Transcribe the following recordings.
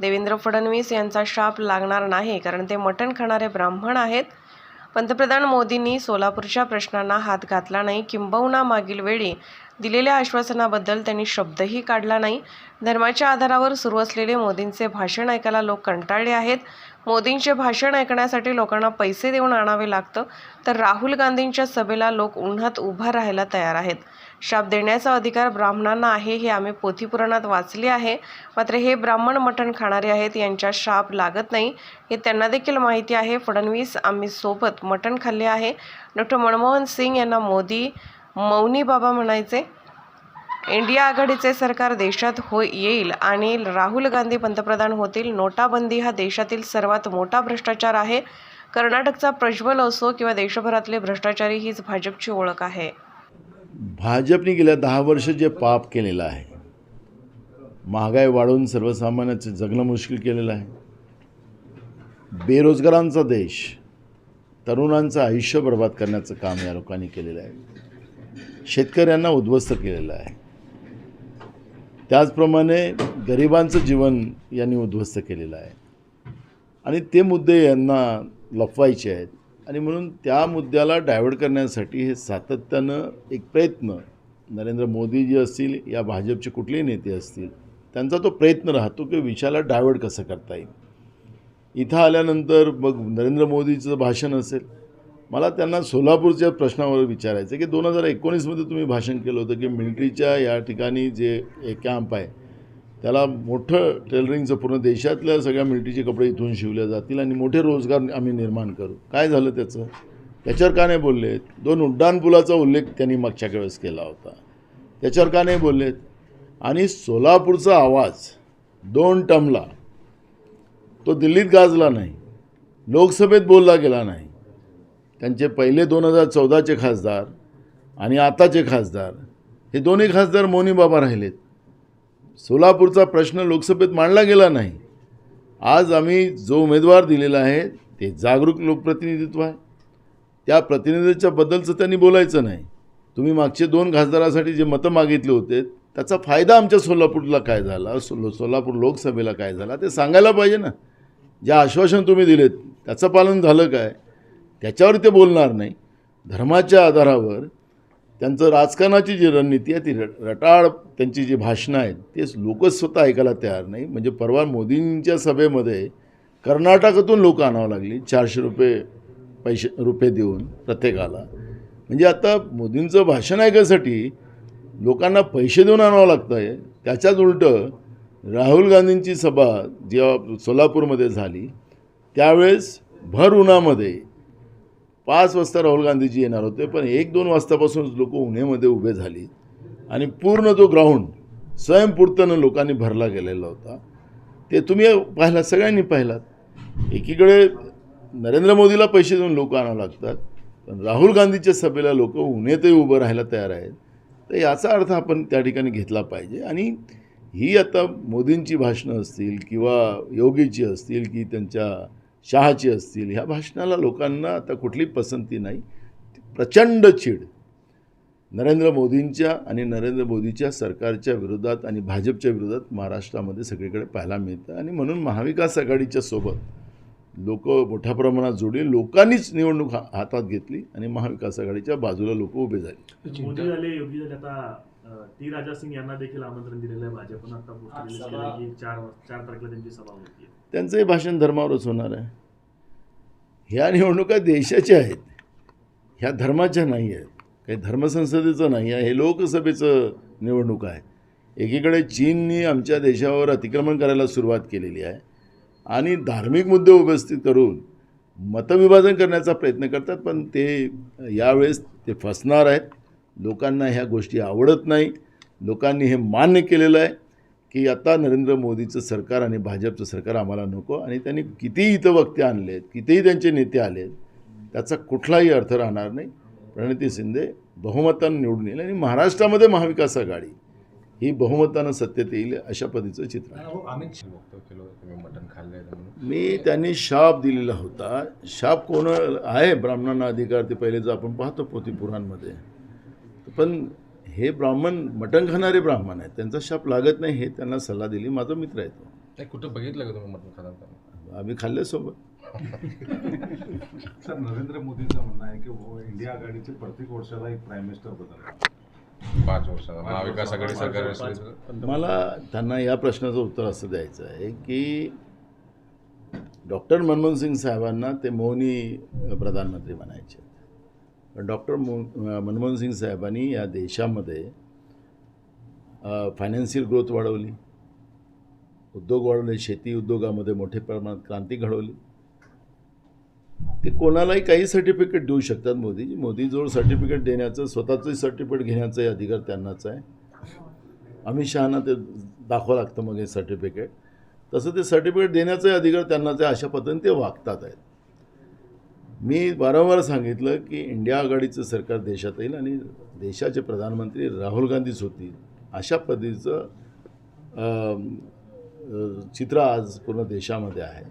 देवेंद्र फडणवीस यांचा शाप लागणार नाही कारण ते मटण खाणारे ब्राह्मण आहेत. पंतप्रधान मोदींनी सोलापूरच्या प्रश्नांना हात घातला नाही. किंबहुना मागील वेळी दिलेल्या आश्वासनाबद्दल त्यांनी शब्दही काढला नाही. धर्माच्या आधारावर सुरू असलेले मोदींचे भाषण ऐकायला लोक कंटाळले आहेत. मोदींचे भाषण ऐकण्यासाठी लोकांना पैसे देऊन आणावे लागतं. तर राहुल गांधींच्या सभेला लोक उन्हात उभा राहायला तयार आहेत. शाप देण्याचा अधिकार ब्राह्मणांना आहे हे आम्ही पोथीपुराणात वाचले आहे. मात्र हे ब्राह्मण मटण खाणारे आहेत यांच्या शाप लागत नाही. हे त्यांना देखील माहिती आहे. फडणवीस आम्ही सोबत मटण खाल्ले आहे. डॉक्टर मनमोहन सिंग यांना मोदी मौनी बाबा म्हणायचे इंडिया आघाडीचे सरकार देशात हो येईल आणि राहुल गांधी पंतप्रधान होतील. नोटाबंदी हा देशातील सर्वात मोठा भ्रष्टाचार आहे. कर्नाटकचा प्रज्वल असो किंवा देशभरातले भ्रष्टाचारी हीच भाजपची ओळख आहे. भाजपने गेल्या दहा वर्ष जे पाप केलेलं आहे महागाई वाढवून सर्वसामान्याचं जगणं मुश्किल केलेलं आहे. बेरोजगारांचा देश तरुणांचं आयुष्य बर्बाद करण्याचं काम या लोकांनी केलेलं आहे. शेतकऱ्यांना उद्ध्वस्त केलेलं आहे. त्याचप्रमाणे गरिबांचं जीवन यांनी उद्ध्वस्त केलेलं आहे. आणि ते मुद्दे यांना लपवायचे आहेत. आणि म्हणून त्या मुद्द्याला डायव्हर्ट करण्यासाठी हे सातत्यानं एक प्रयत्न नरेंद्र मोदी जे असतील या भाजपचे कुठलेही नेते असतील त्यांचा तो प्रयत्न राहतो की विषयाला डायव्हर्ट कसं करता येईल. इथं आल्यानंतर मग नरेंद्र मोदीचं भाषण असेल मला त्यांना सोलापूरच्या प्रश्नावर विचारायचं की दोन हजार एकोणीसमध्ये तुम्ही भाषण केलं होतं की मिलिटरीच्या या ठिकाणी जे कॅम्प आहे त्याला मोठं टेलरिंगचं पूर्ण देशातल्या सगळ्या मिलिटरीचे कपडे इथून शिवले जातील आणि मोठे रोजगार आम्ही निर्माण करू. काय झालं त्याचं? त्याच्यावर का नाही बोललेत दोन उड्डाणपुलाचा उल्लेख त्यांनी मागच्या वेळेस केला होता. त्याच्यावर का नाही बोललेत आणि सोलापूरचा आवाज दोन टमला तो दिल्लीत गाजला नाही लोकसभेत बोलला गेला नाही त्यांचे पहिले दोन हजार चौदाचे खासदार आणि आताचे खासदार हे दोन्ही खासदार मोनीबाबा राहिलेत. सोलापूरचा प्रश्न लोकसभेत मांडला गेला नाही. आज आम्ही जो उमेदवार दिलेला आहे ते जागरूक लोकप्रतिनिधित्व आहे. त्या प्रतिनिधीच्या बद्दलचं त्यांनी बोलायचं नाही. तुम्ही मागचे दोन खासदारासाठी जे मतं मागितले होते त्याचा फायदा आमच्या सोलापूरला काय झाला सो सोलापूर लोकसभेला काय झाला ते सांगायला पाहिजे ना. जे आश्वासन तुम्ही दिलेत त्याचं पालन झालं काय? त्याच्यावर ते बोलणार नाही. धर्माच्या आधारावर त्यांचं राजकारणाची जी रणनीती आहे ती र रटाळ त्यांची जी भाषणं आहेत ते लोकच स्वतः ऐकायला तयार नाही. म्हणजे परवा मोदींच्या सभेमध्ये कर्नाटकातून लोक आणावं लागली चारशे रुपये पैसे रुपये देऊन प्रत्येकाला. म्हणजे आता मोदींचं भाषण ऐकायसाठी लोकांना पैसे देऊन आणावं लागतं आहे त्याच्याच उलटं राहुल गांधींची सभा जेव्हा सोलापूरमध्ये झाली त्यावेळेस भर उन्हामध्ये पाच वाजता राहुल गांधीजी येणार होते पण एक दोन वाजतापासूनच लोक उन्हेमध्ये उभे झाली. आणि पूर्ण तो ग्राउंड स्वयंपूर्तनं लोकांनी भरला गेलेला होता ते तुम्ही पाहिलात सगळ्यांनी पाहिलात. एकीकडे नरेंद्र मोदीला पैसे देऊन लोक आणावं लागतात पण राहुल गांधीच्या सभेला लोक उन्हेतही उभं राहायला तयार आहेत. तर याचा अर्थ आपण त्या ठिकाणी घेतला पाहिजे. आणि ही आता मोदींची भाषणं असतील किंवा योगीची असतील की त्यांच्या शहाची असतील. ह्या भाषणाला लोकांना आता कुठली पसंती नाही. प्रचंड चीड. नरेंद्र मोदींच्या आणि नरेंद्र मोदीच्या सरकारच्या विरोधात आणि भाजपच्या विरोधात महाराष्ट्रामध्ये सगळीकडे पाहायला मिळतं. आणि म्हणून महाविकास आघाडीच्या सोबत लोक मोठ्या प्रमाणात जोडले. लोकांनीच निवडणूक हा हातात घेतली आणि महाविकास आघाडीच्या बाजूला लोक उभे झाले. मोदी झाले योगी झाले. आता टी राजा सिंग यांना देखील आमंत्रण दिलेलं आहे. भाजपनं आता चार चार तारखेला त्यांची सभा होती. त्यांचंही भाषण धर्मावरच होणार आहे. ह्या निवडणुका देशाच्या आहेत. ह्या धर्माच्या नाही आहेत. काही धर्मसंसदेचं नाही आहे. हे लोकसभेचं निवडणूक आहे. एकीकडे चीननी आमच्या देशावर अतिक्रमण करायला सुरुवात केलेली आहे आणि धार्मिक मुद्दे उपस्थित करून मतविभाजन करण्याचा प्रयत्न करतात पण ते यावेळेस ते फसणार आहेत. लोकांना ह्या गोष्टी आवडत नाही. लोकांनी हे मान्य केलेलं आहे. की आता नरेंद्र मोदीचं सरकार आणि भाजपचं सरकार आम्हाला नको आणि त्यांनी कितीही इथं वक्ते आणलेत कितीही त्यांचे नेते आलेत त्याचा कुठलाही अर्थ राहणार नाही. प्रणिती शिंदे बहुमतानं निवडून येईल आणि महाराष्ट्रामध्ये महाविकास आघाडी ही बहुमतानं सत्तेत येईल अशा पद्धतीचं चित्र हो, मी त्यांनी शाप दिलेला होता. शाप कोण आहे? ब्राह्मणांना अधिकार ते पहिलेच आपण पाहतो पोथीपुराणमध्ये. पण हे ब्राह्मण मटण खाणारे ब्राह्मण आहेत. त्यांचा शाप लागत नाही हे त्यांना सल्ला दिली. माझा मित्र आहे तो. नाही कुठं बघितलं का तुम्ही मटण खाताना? आम्ही खाल्ले सोबत. सर नरेंद्र मोदींचं म्हणणं आहे की वो इंडिया आघाडीचे प्रत्येक वर्षाला एक प्राईम मिनिस्टर बदलणार पाच वर्षाला. महाविकास आघाडी सरकार असली तर. मला त्यांना या प्रश्नाचं उत्तर असं द्यायचं आहे की डॉक्टर मनमोहन सिंग साहेबांना ते मौनी प्रधानमंत्री म्हणायचे. डॉक्टर मो मनमोहन सिंग साहेबांनी या देशामध्ये फायनान्शियल ग्रोथ वाढवली. उद्योग वाढवले शेती उद्योगामध्ये मोठ्या प्रमाणात क्रांती घडवली. ते कोणालाही काही सर्टिफिकेट देऊ शकतात मोदीजी मोदीजवळ सर्टिफिकेट देण्याचं स्वतःचं सर्टिफिकेट घेण्याचाही अधिकार त्यांनाच आहे. अमित शहाना ते दाखवावं लागतं मग हे सर्टिफिकेट तसं ते सर्टिफिकेट देण्याचाही अधिकार त्यांनाच आहे अशा पद्धतीने ते वागतात आहेत. मी वारंवार सांगितलं की इंडिया आघाडीचं सरकार देशात येईल आणि देशाचे प्रधानमंत्री राहुल गांधीच होतील. अशा पद्धतीचं चित्र आज पूर्ण देशामध्ये आहे.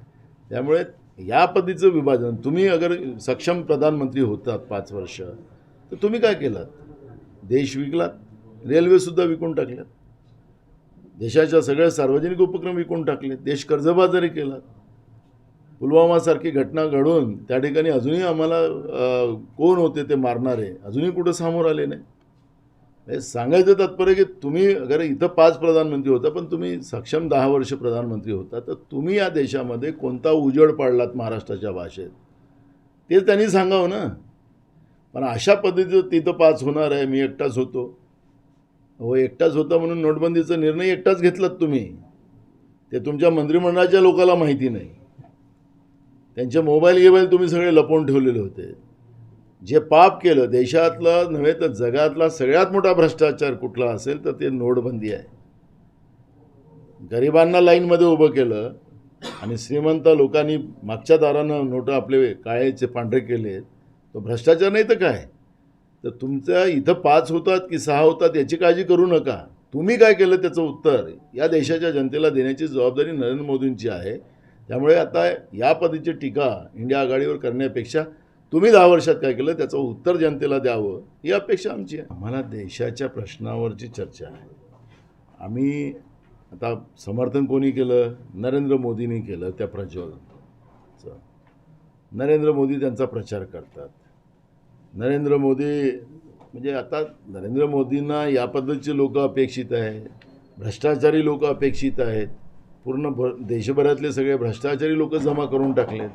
त्यामुळे या पद्धतीचं विभाजन तुम्ही अगर सक्षम प्रधानमंत्री होतात पाच वर्ष तर तुम्ही काय केलात? देश विकलात रेल्वेसुद्धा विकून टाकल्यात. देशाच्या सगळ्या सार्वजनिक उपक्रम विकून टाकले देश कर्जबाजारी केलात. पुलवामासारखी घटना घडून त्या ठिकाणी अजूनही आम्हाला कोण होते ते मारणारे अजूनही कुठं समोर आले नाही. हे सांगायचं तात्पर्य की तुम्ही अगर इथं पाच प्रधानमंत्री होता पण तुम्ही सक्षम दहा वर्ष प्रधानमंत्री होता तर तुम्ही या देशामध्ये कोणता उजेड पाडलात महाराष्ट्राच्या भाषेत? ते त्यांनी सांगावं ना. पण अशा पद्धतीचं तिथं पाच होणार आहे मी एकटाच होतो. हो एकटाच होता म्हणून नोटबंदीचा निर्णय एकटाच घेतलात तुम्ही. ते तुमच्या मंत्रिमंडळाच्या लोकांना माहिती नाही. त्यांचे मोबाईल गिबाईल तुम्ही सगळे लपवून ठेवलेले होते. जे पाप केलं देशातलं नव्हे तर जगातला सगळ्यात मोठा भ्रष्टाचार कुठला असेल तर ते नोटबंदी आहे. गरिबांना लाईनमध्ये उभं केलं आणि श्रीमंत लोकांनी मागच्या दारानं नोटं आपले काळेचे पांढरे केले. तो भ्रष्टाचार नाही तर काय? तर तुमच्या इथं पाच होतात की सहा होतात याची काळजी करू नका. तुम्ही काय केलं त्याचं उत्तर? या देशाच्या जनतेला देण्याची जबाबदारी नरेंद्र मोदींची आहे. त्यामुळे आता या पद्धतीची टीका इंडिया आघाडीवर करण्यापेक्षा तुम्ही दहा वर्षात काय केलं त्याचं उत्तर जनतेला द्यावं ही अपेक्षा आमची आहे. आम्हाला देशाच्या प्रश्नावरची चर्चा आहे. आम्ही आता समर्थन कोणी केलं? नरेंद्र मोदींनी केलं त्या प्रज्वलचं नरेंद्र मोदी त्यांचा प्रचार करतात. नरेंद्र मोदी म्हणजे आता नरेंद्र मोदींना या पद्धतीचे लोक अपेक्षित आहे भ्रष्टाचारी लोक अपेक्षित आहेत. पूर्ण भ देशभरातले सगळे भ्रष्टाचारी लोक जमा करून टाकलेत.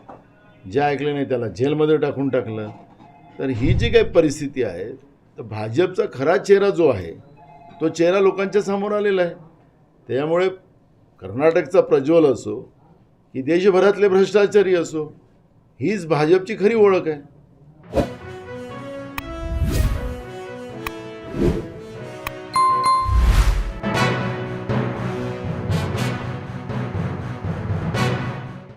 जे ऐकले नाही त्याला जेलमध्ये टाकून टाकलं. तर ही जी काही परिस्थिती आहे तर भाजपचा खरा चेहरा जो आहे तो चेहरा लोकांच्या समोर आलेला आहे. त्यामुळे कर्नाटकचा प्रज्वल असो की देशभरातले भ्रष्टाचारी असो हीच भाजपची खरी ओळख आहे.